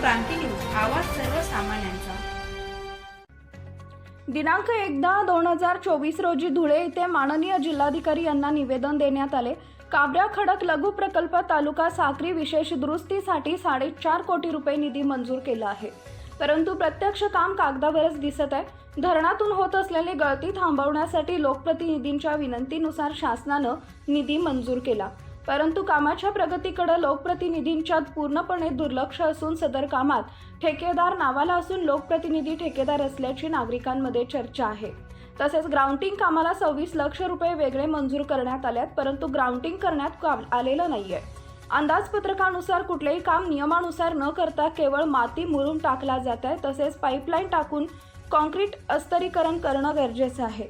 क्रांती news आवाज सर्वसामान्यांचा. दिनांक एकदा दोन हजार चोवीस रोजी धुळे येथे माननीय जिल्हाधिकारी यांना निवेदन देण्यात आले. काबऱ्या खडक लघु प्रकल्प तालुका साक्री विशेष दुरुस्तीसाठी साडेचार कोटी रुपये निधी मंजूर केला आहे. परंतु प्रत्यक्ष काम कागदावरच दिसत आहे. धरणातून होत असलेली गळती थांबवण्यासाठी लोकप्रतिनिधींच्या विनंतीनुसार शासनानं निधी मंजूर केला. परंतु कामाच्या प्रगतीकडे लोकप्रतिनिधींच्या पूर्णपणे दुर्लक्ष असून सदर कामात ठेकेदार नावाला असून लोकप्रतिनिधी ठेकेदार असल्याची नागरिकांमध्ये चर्चा आहे. तसेच ग्राउंटिंग कामाला सव्वीस लक्ष रुपये वेगळे मंजूर करण्यात आल्यात परंतु ग्राउंटिंग करण्यात काम आलेलं नाहीये. अंदाजपत्रकानुसार कुठलेही काम नियमानुसार न करता केवळ माती मुरून टाकला जात आहे तसेच पाईपलाईन टाकून कॉन्क्रीट अस्तरीकरण करणं गरजेचं आहे.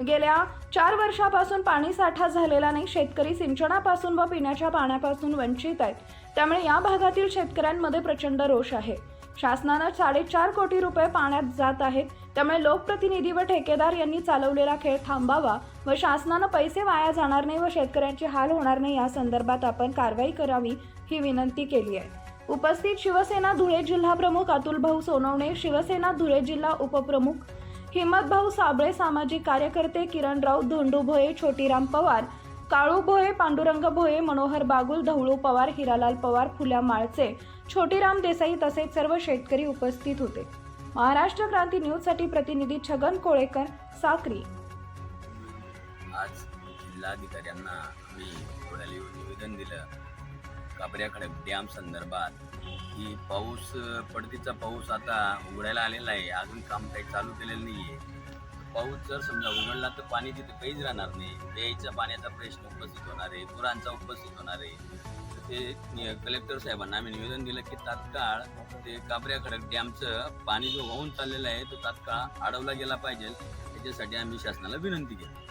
गेल्या चार वर्षापासून पाणी साठा झालेला नाही शेतकरी सिंचनापासून व पिण्याच्या पाण्यापासून वंचित आहेत. त्यामुळे या भागातील शेतकऱ्यांमध्ये प्रचंड रोष आहे. शासनानं साडेचार कोटी रुपये पाण्यात जात आहेत. त्यामुळे लोकप्रतिनिधी व ठेकेदार यांनी चालवलेला खेळ थांबावा व शासनानं पैसे वाया जाणार नाही व शेतकऱ्यांचे हाल होणार नाही या संदर्भात आपण कारवाई करावी ही विनंती केली आहे. उपस्थित शिवसेना धुळे जिल्हा प्रमुख अतुल भाऊ सोनवणे शिवसेना धुळे जिल्हा उपप्रमुख हिम्मतभाऊ साबळे सामाजिक कार्यकर्ते किरणराव धोंडू भोये छोटीराम पवार काळू भोये पांडुरंग भोये मनोहर बागुल धवळू पवार हिरालाल पवार फुल्या माळचे छोटीराम देसाई तसेच सर्व शेतकरी उपस्थित होते. महाराष्ट्र क्रांती न्यूजसाठी प्रतिनिधी छगन कोळेकर साक्री. आज जिल्हाधिकाऱ्यांना मी निवेदन दिलं. काबऱ्याकडे डॅम संदर्भात की पाऊस पडतीचा पाऊस आता उघडायला आलेला आहे. अजून काम काही चालू केलेलं नाही आहे पाऊस जर समजा उघडला तर पाणी तिथे काहीच राहणार नाही. प्यायच्या पाण्याचा प्रश्न उपस्थित होणार आहे. गुरांचा उपस्थित होणार आहे. तर ते कलेक्टर साहेबांना आम्ही निवेदन दिलं की तात्काळ ते काबऱ्या खडक डॅमचं पाणी जो वाहून चाललेलं आहे तो तात्काळ अडवला गेला पाहिजे. त्याच्यासाठी आम्ही शासनाला विनंती केली.